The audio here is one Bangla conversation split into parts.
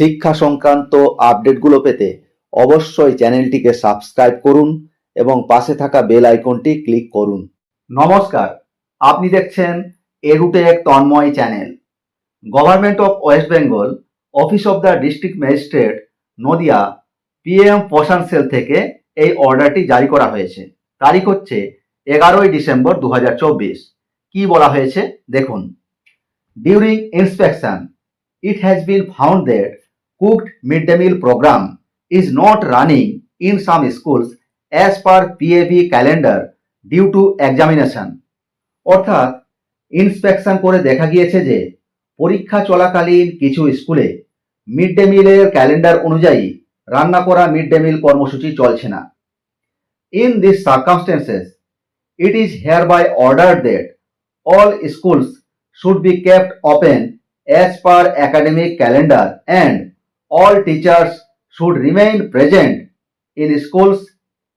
শিক্ষা সংক্রান্ত আপডেটগুলো পেতে অবশ্যই চ্যানেলটিকে সাবস্ক্রাইব করুন এবং পাশে থাকা বেল আইকনটি ক্লিক করুন। নমস্কার, আপনি দেখছেন Edutech Tanmoy channel. Government of West Bengal, office of the district magistrate, Nadia, PM Poshan cell থেকে এই অর্ডারটি জারি করা হয়েছে। তারিখ হচ্ছে এগারোই ডিসেম্বর দু হাজার চব্বিশ। কি বলা হয়েছে? দেখুন। During inspection it has been found that cooked mid-day meal program is not running in some schools as per PAB calendar due to examination. অর্থাৎ ইন্সপেকশন করে দেখা গিয়েছে যে, পরীক্ষা চলাকালীন কিছু স্কুলে মিড ডে মিলের ক্যালেন্ডার অনুযায়ী রান্না করা মিড ডে মিল কর্মসূচি চলছে না in this circumstances it is here by order that all schools should be kept open as per academic calendar and all teachers should remain present in schools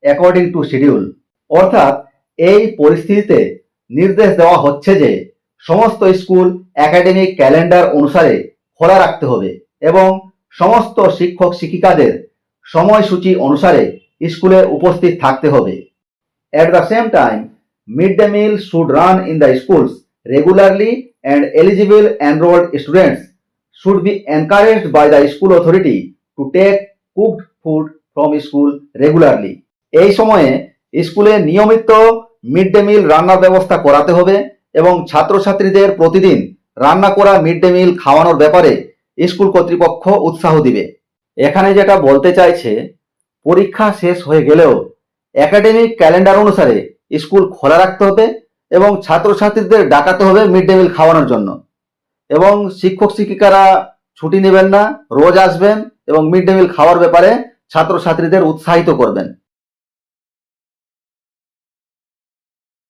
according to schedule. অর্থাৎ এই পরিস্থিতিতে নির্দেশ দেওয়া হচ্ছে যে সমস্ত স্কুল একাডেমিক ক্যালেন্ডার অনুসারে খোলা রাখতে হবে এবং সমস্ত শিক্ষক শিক্ষিকাদের সময়সূচি অনুসারে স্কুলে উপস্থিত থাকতে হবে। At the same time mid day meal should run in the schools regularly and eligible enrolled students should be encouraged by the school authority to take cooked food from school regularly. এই সময়ে স্কুলে নিয়মিত মিড ডে মিল রান্নার ব্যবস্থা করাতে হবে এবং ছাত্রছাত্রীদের প্রতিদিন রান্না করা মিড ডে মিল খাওয়ানোর ব্যাপারে স্কুল কর্তৃপক্ষ উৎসাহ দিবে এখানে যেটা বলতে চাইছে, পরীক্ষা শেষ হয়ে গেলেও একাডেমিক ক্যালেন্ডার অনুসারে স্কুল খোলা রাখতে হবে এবং ছাত্রছাত্রীদের ডাকাতে হবে মিড ডে মিল খাওয়ানোর জন্য এবং শিক্ষক শিক্ষিকারা ছুটি নেবেন না, রোজ আসবেন এবং মিড ডে মিল খাওয়ার ব্যাপারে ছাত্রছাত্রীদের উৎসাহিত করবেন।